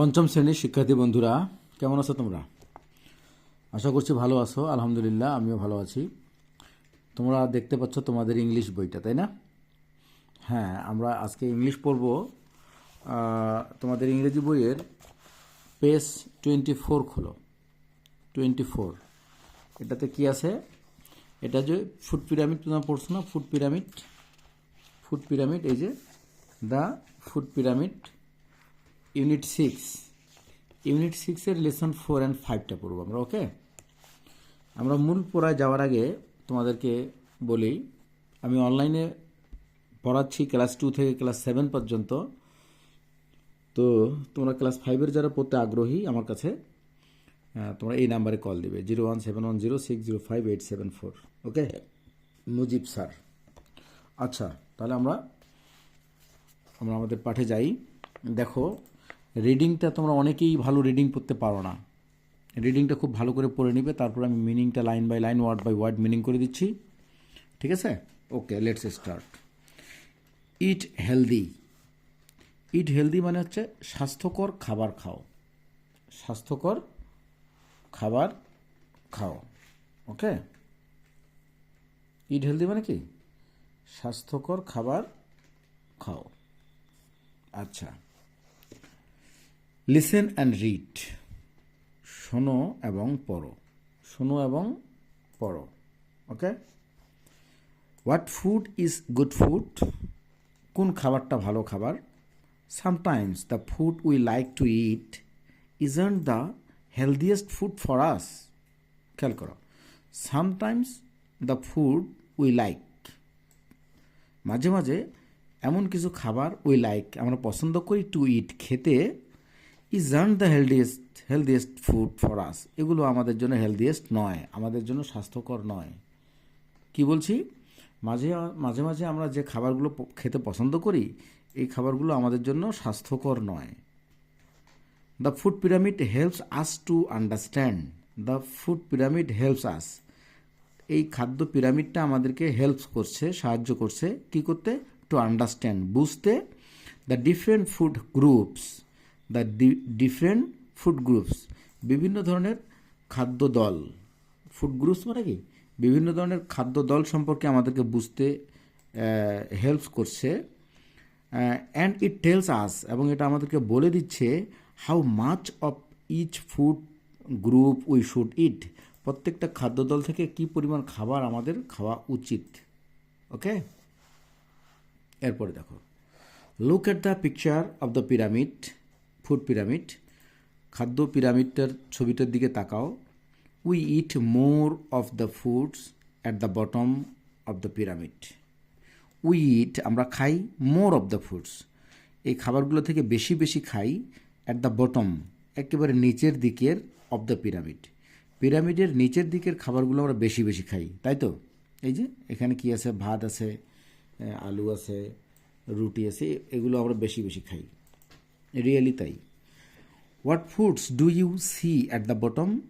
পঞ্চম শ্রেণির শিক্ষার্থী বন্ধুরা, কেমন আছো তোমরা? আশা করছি ভালো আছো, আলহামদুলিল্লাহ, আমিও ভালো আছি। তোমরা দেখতে পাচ্ছ তোমাদের ইংলিশ বইটা, তাই না? হ্যাঁ আমরা আজকে ইংলিশ পড়ব। তোমাদের ইংরেজি বইয়ের পেজ টোয়েন্টি ফোর খোলো। টোয়েন্টি ফোর এটাতে কি আছে? এটা যে ফুড পিরামিড, তোমরা পড়ছো না? Food pyramid. ফুড পিরামিড, এই যে, the food pyramid. Unit six. Unit সিক্সের লেসন ফোর অ্যান্ড ফাইভটা পড়ব আমরা, ওকে? আমরা মূল পড়ায় যাওয়ার আগে তোমাদেরকে বলি, আমি অনলাইনে পড়াচ্ছি ক্লাস টু থেকে ক্লাস সেভেন পর্যন্ত। তো তোমরা ক্লাস ফাইভের যারা পড়তে আগ্রহী, আমার কাছে তোমরা এই নাম্বারে কল দিবে, zero one seven one zero six zero five eight seven four, okay? Mujib sir. আচ্ছা তাহলে আমরা আমরা আমাদের পাঠে যাই। দেখো রিডিংটা তোমরা অনেকেই ভালো রিডিং পড়তে পারো না। রিডিংটা খুব ভালো করে পড়ে নিবে, তারপর আমি মিনিংটা line by line, word by word meaning করে দিচ্ছি। ঠিক আছে? Okay let's start eat healthy eat healthy মানে হচ্ছে স্বাস্থ্যকর খাবার খাও। স্বাস্থ্যকর খাবার খাও। ওকে? ইট হেলদি মানে কি? স্বাস্থ্যকর খাবার খাও। আচ্ছা। লিসেন অ্যান্ড রিড শোনো এবং পড়ো। শোনো এবং পড়ো। Okay what food is good food কোন খাবারটা ভালো খাবার? Sometimes the food we like to eat isn't the healthiest food for us খেয়াল করো। Sometimes the food we like মাঝে মাঝে এমন কিছু খাবার উই লাইক আমরা পছন্দ করি টু ইট খেতে is earn the healthiest healthiest food for us এগুলো আমাদের জন্য হেলদিয়েস্ট নয়, আমাদের জন্য স্বাস্থ্যকর নয়। কি বলছি? মাঝে মাঝে মাঝে আমরা যে খাবারগুলো খেতে পছন্দ করি, এই খাবারগুলো আমাদের জন্য স্বাস্থ্যকর নয়। The food pyramid helps us to understand the food pyramid helps us এই খাদ্য পিরামিডটা আমাদেরকে হেল্প করছে, সাহায্য করছে, কি করতে? টু আন্ডারস্ট্যান্ড বুঝতে। The different food groups the different food groups, বিভিন্ন ধরনের খাদ্য দল। ফুড গ্রুপস মানে কি? বিভিন্ন ধরনের খাদ্য দল সম্পর্কে আমাদেরকে বুঝতে হেল্প করছে। অ্যান্ড ইট টেলস আস এবং এটা আমাদেরকে বলে দিচ্ছে how much of each food group we should eat প্রত্যেকটা খাদ্যদল থেকে কি পরিমাণ খাবার আমাদের খাওয়া উচিত। ওকে এরপরে দেখো। Look at the picture of the pyramid food pyramid, খাদ্য পিরামিডটার ছবিটার দিকে তাকাও। We eat more of the foods at the bottom of the pyramid we eat আমরা খাই মোর অফ দ্য ফুডস এই খাবারগুলো থেকে বেশি বেশি খাই অ্যাট দ্য বটম একেবারে নিচের দিকের অফ দ্য পিরামিড পিরামিডের নিচের দিকের খাবারগুলো আমরা বেশি বেশি খাই, তাই তো? এই যে, এখানে কি আছে? ভাত আছে, আলু আছে, রুটি আছে, এগুলো আমরা বেশি বেশি খাই। রিয়েলি তাই। What foods do you see at the bottom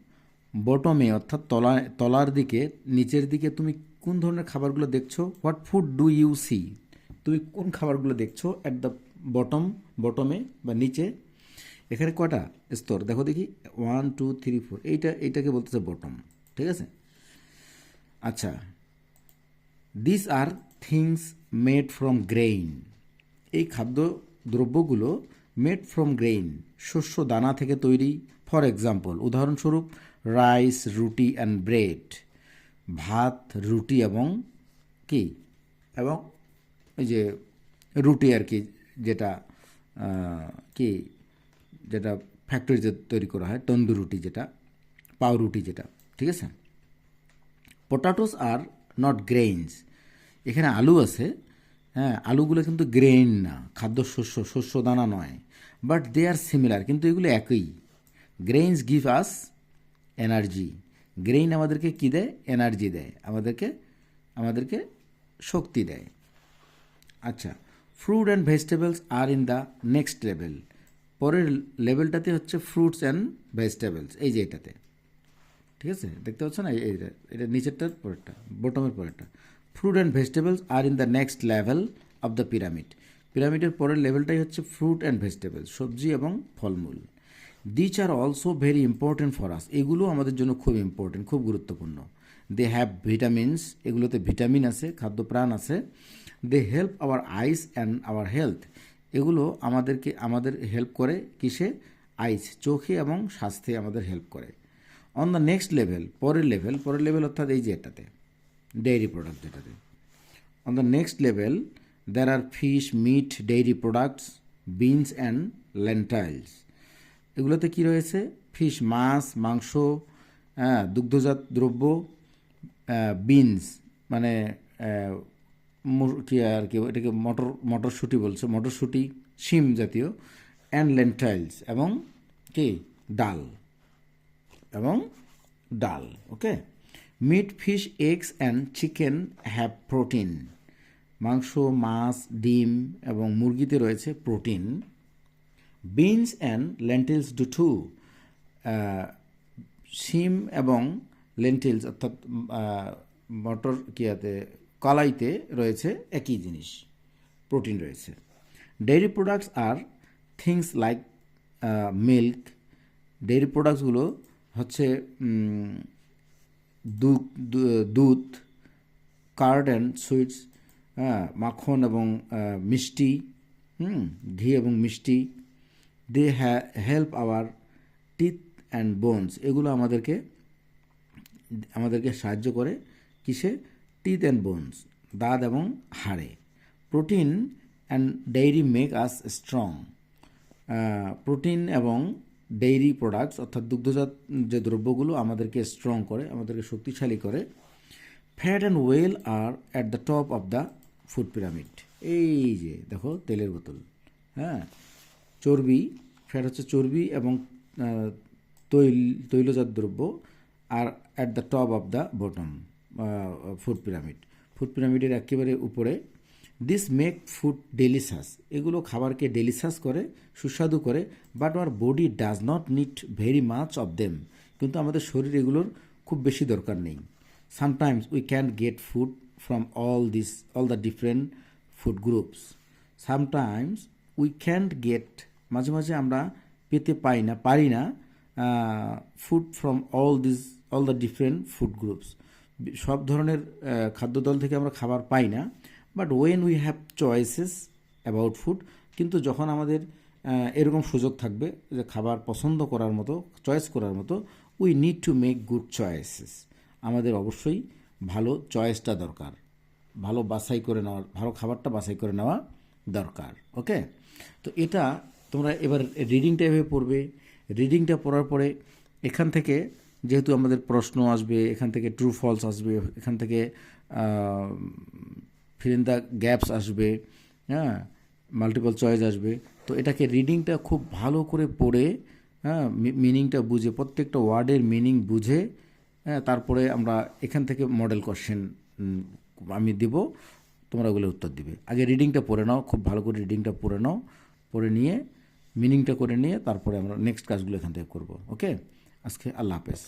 বটমে অর্থাৎ তলা, তলার দিকে, নিচের দিকে তুমি কোন ধরনের খাবারগুলো দেখছ? What food do you see তুমি কোন খাবারগুলো দেখছ অ্যাট দ্য বটম বটমে বা নিচে? এখানে কটা স্তর? দেখো দেখি। ওয়ান টু থ্রি ফোর এইটা, এইটাকে বলতেছে বটম ঠিক আছে? আচ্ছা। This are things made from grain এই খাদ্য দ্রব্যগুলো মেড ফ্রম গ্রেইন শস্য দানা থেকে তৈরি। ফর এক্সাম্পল উদাহরণস্বরূপ রাইস রুটি অ্যান্ড ব্রেড ভাত, রুটি এবং কি? এবং এই যে রুটি আর কি, যেটা কি? যেটা ফ্যাক্টরিতে তৈরি করা হয়, তন্দুর রুটি যেটা পাউরুটি যেটা, ঠিক আছে? পটাটোস আর নট গ্রেইনস এখানে আলু আছে হ্যাঁ আলুগুলো কিন্তু গ্রেইন না খাদ্য শস্য শস্য দানা নয়। বাট দে আর সিমিলার কিন্তু এগুলো একই। Grains give us energy grain আমাদেরকে কী দেয়? এনার্জি দেয়। আমাদেরকে আমাদেরকে শক্তি দেয়। আচ্ছা fruit and vegetables are in the next level পরের লেভেলটাতে হচ্ছে ফ্রুটস অ্যান্ড ভেজিটেবলস এই যে এটাতে। ঠিক আছে? দেখতে পাচ্ছ না? এই- এইটা এটা নিচেরটার পরেরটা বটমের পরেরটা। Fruit and vegetables are in the next level of the pyramid পিরামিডের পরের লেভেলটাই হচ্ছে ফ্রুট অ্যান্ড ভেজিটেবলস সবজি এবং ফলমূল। These are also very important for us এগুলো আমাদের জন্য খুব ইম্পর্টেন্ট খুব গুরুত্বপূর্ণ। দে হ্যাভ ভিটামিনস এগুলোতে ভিটামিন আছে খাদ্যপ্রাণ আছে। They help our eyes and our health এগুলো আমাদেরকে আমাদের হেল্প করে কিসে? আইস চোখে এবং স্বাস্থ্যে আমাদের হেল্প করে। অন দ্য নেক্সট লেভেল পরের লেভেল পরের লেভেল অর্থাৎ এই যে এটাতে ডেয়ারি প্রোডাক্ট যেটাতে। On the next level, there are fish, meat, dairy products, beans and lentils. এগুলোতে কি রয়েছে? ফিশ মাছ মাংস হ্যাঁ দুগ্ধজাত দ্রব্য বিনস মানে কি আর কি এটাকে মটর মটরশুঁটি বলছে মটরশুঁটি শিম জাতীয় অ্যান্ড লেন্টাইলস এবং কি? ডাল এবং ডাল okay meat fish eggs and chicken have protein মাংস, মাছ, ডিম এবং মুরগিতে রয়েছে protein. Beans and lentils do too শিম এবং লেন্টিলস অর্থাৎ মটর কিয়াতে, কলাইতে রয়েছে একই জিনিস, প্রোটিন রয়েছে। Dairy products are things like milk. Dairy প্রোডাক্টসগুলো হচ্ছে দুধ, কার্ড অ্যান্ড সুইটস মাখন এবং মিষ্টি ঘি এবং মিষ্টি, they help our teeth and bones, এগুলো আমাদেরকে আমাদেরকে সাহায্য করে কিসে? টিথ অ্যান্ড বোনস, দাঁত এবং হাড়ে। Protein and dairy make us strong. Protein এবং ডেইরি প্রোডাক্টস, অর্থাৎ দুগ্ধজাত যে দ্রব্যগুলো আমাদেরকে স্ট্রং করে, আমাদেরকে শক্তিশালী করে, fat and oil are at the top of the food pyramid. এই যে, দেখো, তেলের বোতল হ্যাঁ? চর্বি, ফ্যাট হচ্ছে চর্বি এবং তৈল, তৈলজাত দ্রব্য are at the top of the bottom food pyramid. Food পিরামিডের একেবারে উপরে দিস মেক ফুড ডেলিশাস এগুলো খাবারকে ডেলিশাস করে, সুস্বাদু করে but our body does not need very much of them কিন্তু আমাদের শরীর এগুলোর খুব বেশি দরকার নেই। Sometimes we can get food from all this, all the different food groups. Sometimes we can't get, মাঝে মাঝে আমরা পেতে পাই না, পারি না food from all this all the different food groups সব ধরনের খাদ্যদল থেকে আমরা খাবার পাই না but when we have choices about food কিন্তু যখন আমাদের এরকম সুযোগ থাকবে যে খাবার পছন্দ করার মতো চয়েস করার মতো we need to make good choices আমাদের অবশ্যই ভালো চয়েসটা দরকার। ভালো বাছাই করে নেওয়ার, ভালো খাবারটা বাছাই করে নেওয়া দরকার, ওকে? তো এটা তোমরা এবার রিডিংটা এভাবে পড়বে। রিডিংটা পড়ার পরে এখান থেকে যেহেতু আমাদের প্রশ্ন আসবে, এখান থেকে ট্রু ফলস আসবে, এখান থেকে ফিলিং দ্য গ্যাপস আসবে হ্যাঁ মাল্টিপল চয়েস আসবে। তো এটাকে রিডিংটা খুব ভালো করে পড়ে হ্যাঁ মিনিংটা বুঝে, প্রত্যেকটা ওয়ার্ডের মিনিং বুঝে হ্যাঁ তারপরে আমরা এখান থেকে মডেল কোশ্চেন আমি দিব, তোমরা ওগুলো উত্তর দিবে। আগে রিডিংটা পড়ে নাও, খুব ভালো করে রিডিংটা পড়ে নাও, পড়ে নিয়ে মিনিংটা করে নিয়ে, তারপরে আমরা নেক্সট কাজগুলো এখান থেকে করব ওকে আজকে আল্লাহ হাফেজ।